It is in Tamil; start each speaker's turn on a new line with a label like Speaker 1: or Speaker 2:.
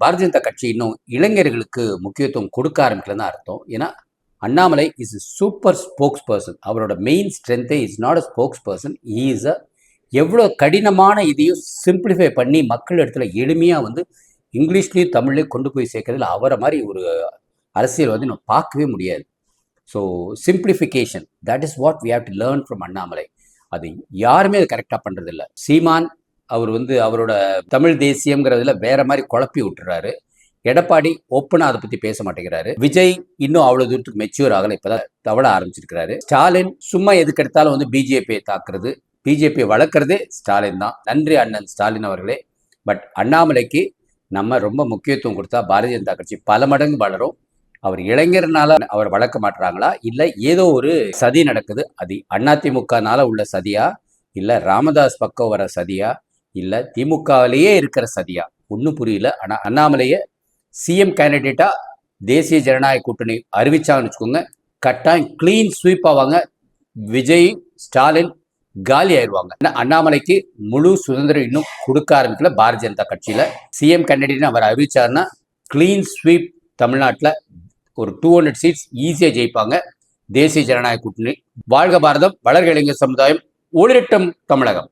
Speaker 1: பாரதிய ஜனதா கட்சி இன்னும் இளைஞர்களுக்கு முக்கியத்துவம் கொடுக்க ஆரம்பிக்கலன்னு தான் அர்த்தம். ஏன்னா Annamalai is super spokesperson அவரோட main ஸ்ட்ரென்த்தே is not a spokesperson is a எவ்வளோ கடினமான இதையும் சிம்பிளிஃபை பண்ணி மக்கள் இடத்துல எளிமையாக வந்து இங்கிலீஷ்லேயும் தமிழ்லேயும் கொண்டு போய் சேர்க்கறதுல அவரை மாதிரி ஒரு அரசியல் வந்து நம்ம பார்க்கவே முடியாது. So simplification that is what we have to learn from Annamalai. அது யாருமே அது கரெக்டாக பண்ணுறதில்ல சீமான் அவர் வந்து அவரோட தமிழ் தேசியம்ங்கிறதுல வேற மாதிரி குழப்பி விட்டுறாரு. எடப்பாடி ஓப்பனாக அதை பற்றி பேச மாட்டேங்கிறாரு. விஜய் இன்னும் அவ்வளோ தூரத்துக்கு மெச்சூர் ஆகலை இப்போதான் தவள ஆரம்பிச்சிருக்கிறாரு. ஸ்டாலின் சும்மா எதுக்கு எடுத்தாலும் வந்து பிஜேபியை தாக்குறது பிஜேபியை வளர்க்குறதே ஸ்டாலின் தான். நன்றி அண்ணன் ஸ்டாலின் அவர்களே. பட் அண்ணாமலைக்கு நம்ம ரொம்ப முக்கியத்துவம் கொடுத்தா பாரதிய ஜனதா கட்சி பல மடங்கு வளரும். அவர் இளைஞர்னால அவர் வளர்க்க மாட்டுறாங்களா இல்லை ஏதோ ஒரு சதி நடக்குது. அது அதிமுகனால உள்ள சதியா? இல்லை ராமதாஸ் பக்கம் வர சதியா? இல்லை திமுகவிலேயே இருக்கிற சதியா? ஒன்றும் புரியல. ஆனால் அண்ணாமலையை சிஎம் கேண்டிடேட்டாக தேசிய ஜனநாயக கூட்டணி அறிவிச்சாங்கன்னு வச்சுக்கோங்க. கட்டாயம் கிளீன் ஸ்வீப் ஆவாங்க. விஜய் ஸ்டாலின் காலி ஆயிடுவாங்க அண்ணாமலைக்கு முழு சுதந்திரம் இன்னும் கொடுக்க ஆரம்பிக்கல பாரதிய ஜனதா கட்சியில். சிஎம் கேண்டிடேட்னு அவர் அறிவிச்சாருன்னா கிளீன் ஸ்வீப் தமிழ்நாட்டில் ஒரு டூ ஹண்ட்ரட் சீட்ஸ் ஈஸியாக ஜெயிப்பாங்க. தேசிய ஜனநாயக கூட்டணி. வாழ்க பாரதம் வளர்க இளைஞர் சமுதாயம் ஒளிரட்டம் தமிழகம்.